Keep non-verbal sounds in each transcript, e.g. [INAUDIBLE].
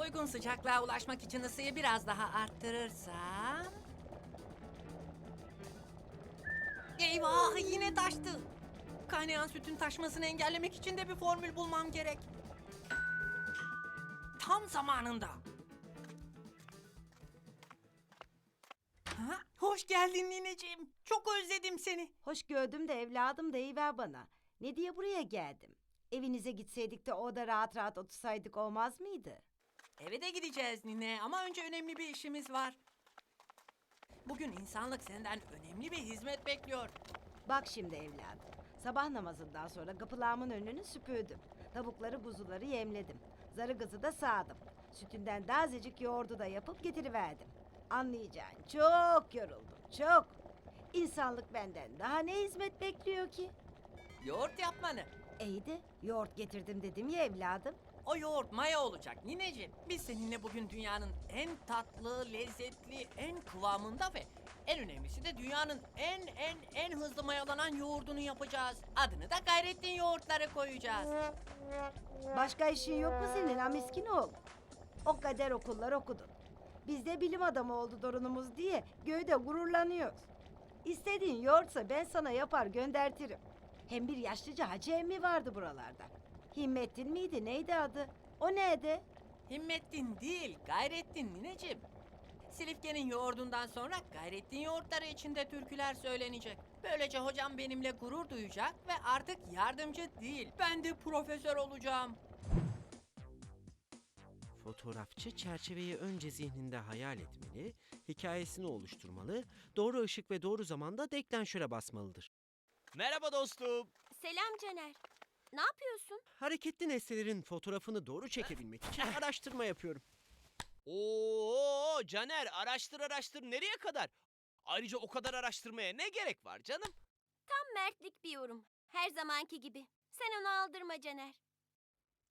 Uygun sıcaklığa ulaşmak için ısıyı biraz daha arttırırsam... Eyvah yine taştı. Kaynayan sütün taşmasını engellemek için de bir formül bulmam gerek. Tam zamanında. Ha, hoş geldin nineciğim. Çok özledim seni. Hoş gördüm de evladım deyiver bana. Ne diye buraya geldim? Evinize gitseydik de orada rahat rahat otursaydık olmaz mıydı? Eve de gideceğiz nine ama önce önemli bir işimiz var. Bugün insanlık senden önemli bir hizmet bekliyor. Bak şimdi evladım. Sabah namazından sonra kapılarımın önünü süpürdüm. Tavukları kuzuları yemledim. Zarı kızı da sağdım. Sütünden daha azıcık yoğurdu da yapıp getiriverdim. Anlayacağın çok yoruldum çok. İnsanlık benden daha ne hizmet bekliyor ki? Yoğurt yapmanı. İyi de yoğurt getirdim dedim ya evladım. O yoğurt maya olacak nineciğim. Biz seninle bugün dünyanın en tatlı, lezzetli, en kıvamında ve en önemlisi de dünyanın en en en hızlı mayalanan yoğurdunu yapacağız. Adını da Gayrettin yoğurtları koyacağız. Başka işin yok mu senin ha miskin oğul? O kadar okullar okudun. Biz de bilim adamı oldu torunumuz diye göğde gururlanıyoruz. İstediğin yoğurtsa ben sana yapar göndertirim. Hem bir yaşlıca hacı emmi vardı buralarda. Himmettin miydi neydi adı? O neydi? Himmettin değil, Gayrettin nineciğim. Silifke'nin yoğurdundan sonra Gayrettin yoğurtları içinde türküler söylenecek. Böylece hocam benimle gurur duyacak ve artık yardımcı değil, ben de profesör olacağım. Fotoğrafçı çerçeveyi önce zihninde hayal etmeli, hikayesini oluşturmalı, doğru ışık ve doğru zamanda deklanşöre basmalıdır. Merhaba dostum. Selam Caner. Ne yapıyorsun? Hareketli nesnelerin fotoğrafını doğru çekebilmek için araştırma yapıyorum. Oo Caner araştır araştır nereye kadar? Ayrıca o kadar araştırmaya ne gerek var canım? Tam mertlik bir yorum. Her zamanki gibi. Sen onu aldırma Caner.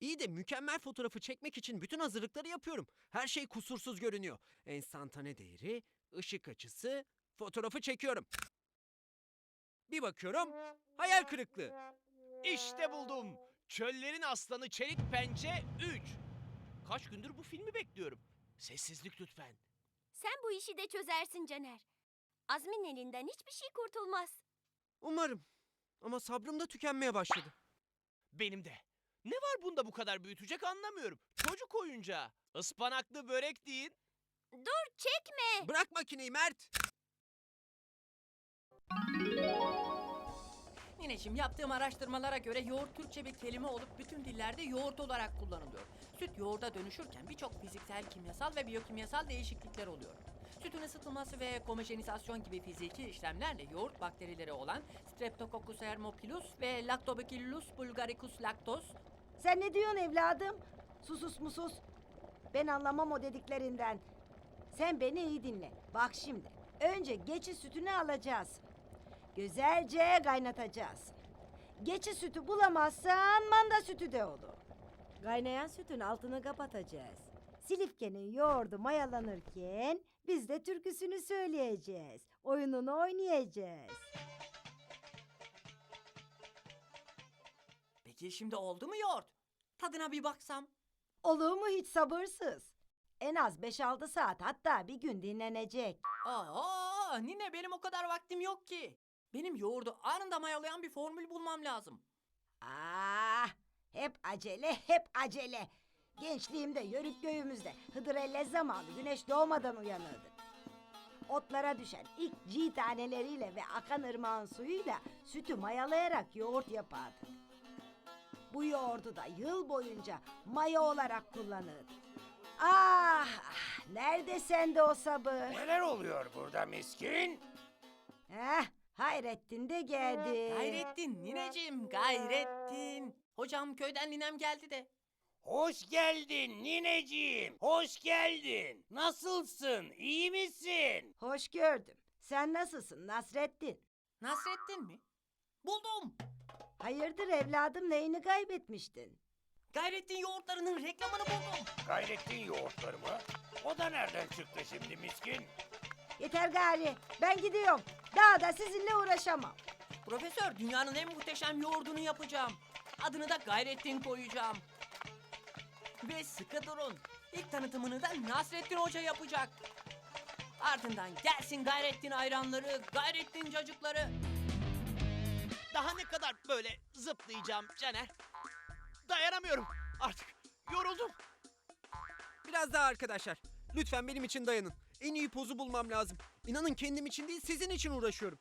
İyi de mükemmel fotoğrafı çekmek için bütün hazırlıkları yapıyorum. Her şey kusursuz görünüyor. Enstantane değeri, ışık açısı, fotoğrafı çekiyorum. Bir bakıyorum, hayal kırıklığı. İşte buldum. Çöllerin Aslanı Çelik Pençe 3. Kaç gündür bu filmi bekliyorum. Sessizlik lütfen. Sen bu işi de çözersin Caner. Azmin elinden hiçbir şey kurtulmaz. Umarım. Ama sabrım da tükenmeye başladı. Benim de. Ne var bunda bu kadar büyütecek anlamıyorum. Çocuk oyuncağı. Ispanaklı börek deyin. Dur çekme. Bırak makineyi Mert. Nineciğim yaptığım araştırmalara göre yoğurt Türkçe bir kelime olup bütün dillerde yoğurt olarak kullanılıyor. Süt yoğurda dönüşürken birçok fiziksel, kimyasal ve biyokimyasal değişiklikler oluyor. Sütün ısıtılması ve homojenizasyon gibi fiziki işlemlerle yoğurt bakterileri olan Streptococcus hermopilus ve Lactobacillus bulgaricus lactos Sen ne diyorsun evladım? Susus musus. Ben anlamam o dediklerinden. Sen beni iyi dinle. Bak şimdi. Önce geçi sütünü alacağız. Güzelce kaynatacağız. Geçi sütü bulamazsan manda sütü de olur. Kaynayan sütün altını kapatacağız. Silifke'nin yoğurdu mayalanırken biz de türküsünü söyleyeceğiz. Oyununu oynayacağız. Peki şimdi oldu mu yoğurt? Tadına bir baksam. Olur mu hiç sabırsız? En az 5-6 saat hatta bir gün dinlenecek. Aa, nine benim o kadar vaktim yok ki. Benim yoğurdu anında mayalayan bir formül bulmam lazım. Ah, hep acele, hep acele. Gençliğimde yörük göğümüzde Hıdrellez zamanı güneş doğmadan uyanırdık. Otlara düşen ilk G taneleriyle ve akan ırmağın suyuyla sütü mayalayarak yoğurt yapardık. Bu yoğurdu da yıl boyunca maya olarak kullanırdık. Ah, ah, nerede sende o sabır? Neler oluyor burada miskin? Heh, Hayrettin de geldi. Gayrettin nineciğim, Gayrettin. Hocam köyden ninem geldi de. Hoş geldin nineciğim. Hoş geldin. Nasılsın? İyi misin? Hoş gördüm. Sen nasılsın Nasrettin? Nasrettin mi? Buldum. Hayırdır evladım neyini kaybetmiştin? Gayrettin yoğurtlarının reklamını buldum. Gayrettin yoğurtları mı? O da nereden çıktı şimdi miskin? Yeter gari ben gidiyorum. Daha da sizinle uğraşamam. Profesör dünyanın en muhteşem yoğurdunu yapacağım. Adını da Gayrettin koyacağım. Ve sıkı durun. İlk tanıtımını da Nasrettin Hoca yapacak. Ardından gelsin Gayrettin hayranları, Gayrettin çocukları. Daha ne kadar böyle zıplayacağım Caner? Dayanamıyorum. Artık yoruldum. Biraz daha arkadaşlar. Lütfen benim için dayanın. En iyi pozu bulmam lazım. İnanın kendim için değil sizin için uğraşıyorum.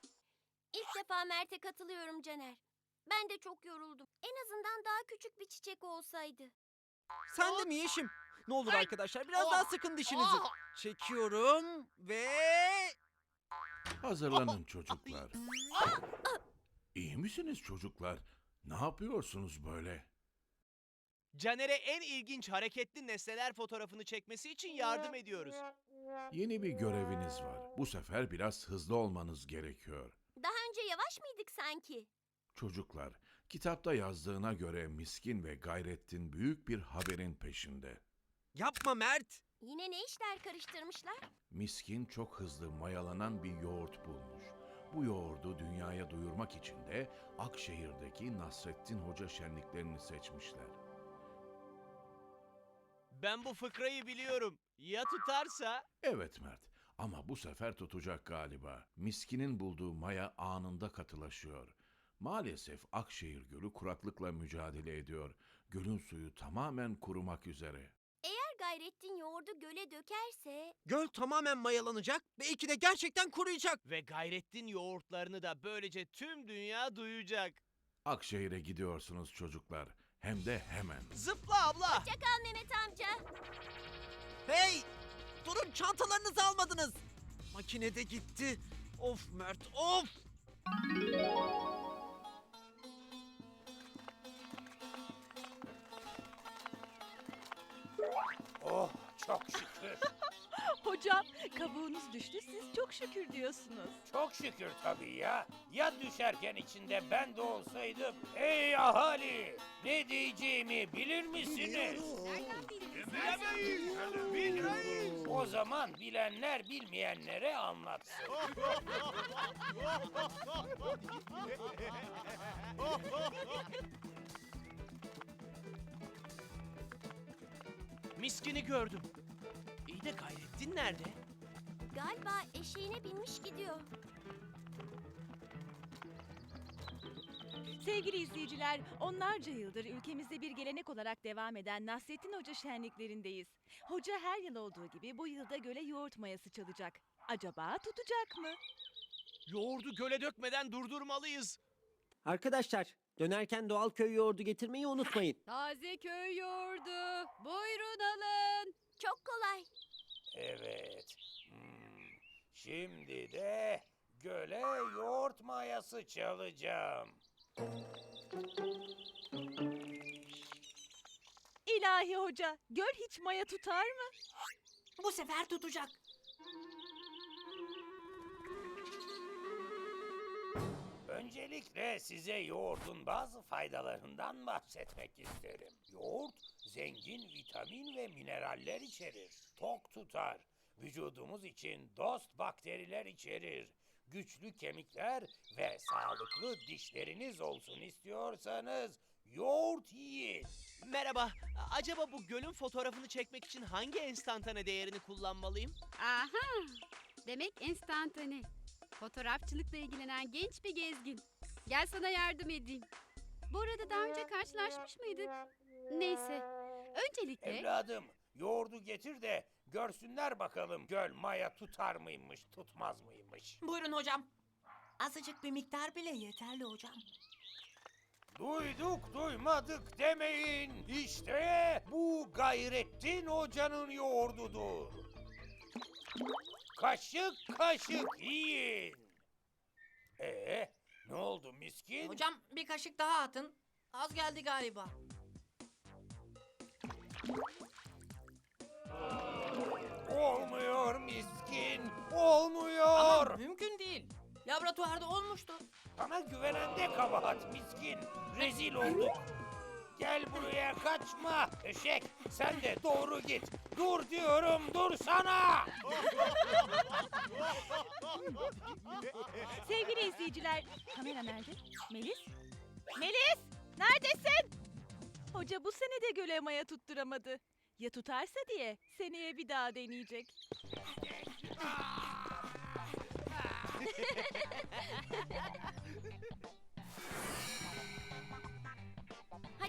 İlk defa Mert'e katılıyorum Caner. Ben de çok yoruldum. En azından daha küçük bir çiçek olsaydı. Sen de mi Yeşim? Ne olur Ay! arkadaşlar biraz Oh! daha sıkın dişinizi. Oh! Çekiyorum ve... Hazırlanın çocuklar. İyi misiniz çocuklar? Ne yapıyorsunuz böyle? Caner'e en ilginç hareketli nesneler fotoğrafını çekmesi için yardım ediyoruz. Yeni bir göreviniz var. Bu sefer biraz hızlı olmanız gerekiyor. Daha önce yavaş mıydık sanki? Çocuklar, kitapta yazdığına göre Miskin ve Gayrettin büyük bir haberin peşinde. Yapma Mert. Yine ne işler karıştırmışlar? Miskin çok hızlı mayalanan bir yoğurt bulmuş. Bu yoğurdu dünyaya duyurmak için de Akşehir'deki Nasrettin Hoca şenliklerini seçmişler. Ben bu fıkrayı biliyorum. Ya tutarsa? Evet Mert ama bu sefer tutacak galiba. Miskinin bulduğu maya anında katılaşıyor. Maalesef Akşehir Gölü kuraklıkla mücadele ediyor. Gölün suyu tamamen kurumak üzere. Eğer Gayrettin yoğurdu göle dökerse... Göl tamamen mayalanacak. Belki de gerçekten kuruyacak. Ve Gayrettin yoğurtlarını da böylece tüm dünya duyacak. Akşehir'e gidiyorsunuz çocuklar. Hem de hemen. Zıpla abla. Çakal Mehmet amca. Hey! Durun çantalarınızı almadınız. Makine de gitti. Of Mert of! Oh çok şükür. Hocam kabuğunuz düştü siz çok şükür diyorsunuz. Çok şükür tabii ya. Ya düşerken içinde ben de olsaydım. Ey ahali! Ne diyeceğimi bilir misiniz? Bilemeyiz. Bilmeyiz. O zaman bilenler bilmeyenlere anlatsın. Miskini gördüm. Gayrettin nerede? Galiba eşeğine binmiş gidiyor. Sevgili izleyiciler onlarca yıldır ülkemizde bir gelenek olarak devam eden Nasrettin Hoca şenliklerindeyiz. Hoca her yıl olduğu gibi bu yılda göle yoğurt mayası çalacak. Acaba tutacak mı? Yoğurdu göle dökmeden durdurmalıyız. Arkadaşlar, dönerken doğal köy yoğurdu getirmeyi unutmayın. Taze köy yoğurdu. Buyurun alın. Çok kolay. Evet. Hmm. Şimdi de göle yoğurt mayası çalacağım. İlahi hoca göl hiç maya tutar mı? Bu sefer tutacak. Öncelikle size yoğurdun bazı faydalarından bahsetmek isterim. Yoğurt zengin vitamin ve mineraller içerir. Tok tutar. Vücudumuz için dost bakteriler içerir. Güçlü kemikler ve sağlıklı dişleriniz olsun istiyorsanız yoğurt yiyin. Merhaba. Acaba bu gölün fotoğrafını çekmek için hangi enstantane değerini kullanmalıyım? Aha! Demek enstantane. Fotoğrafçılıkla ilgilenen genç bir gezgin. Gel sana yardım edeyim. Bu arada daha önce karşılaşmış mıydık? Neyse. Öncelikle Evladım yoğurdu getir de görsünler bakalım göl maya tutar mıymış tutmaz mıymış. Buyurun hocam. Azıcık bir miktar bile yeterli hocam. Duyduk duymadık demeyin. İşte bu Gayrettin Hoca'nın yoğurdudur. Kaşık kaşık yiyin. Ee, ne oldu miskin? Hocam bir kaşık daha atın. Az geldi galiba. Olmuyor miskin. Olmuyor. Ama mümkün değil. Laboratuvarda olmuştu. Bana güvenen de kabahat miskin. Rezil olduk. Gel buraya kaçma. Eşek sen de doğru git. Dur diyorum dur sana. Sevgili izleyiciler kamera nerede? Melis? Melis neredesin? Hoca bu sene de göle maya tutturamadı. Ya tutarsa diye seneye bir daha deneyecek. [LAUGHS]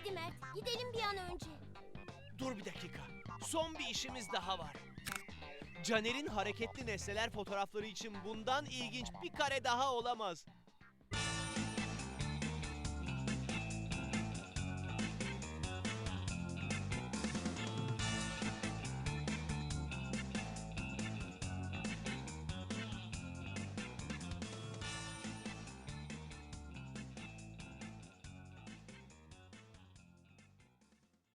Hadi Mert gidelim bir an önce. Dur bir dakika. Son bir işimiz daha var. Caner'in hareketli nesneler fotoğrafları için bundan ilginç bir kare daha olamaz.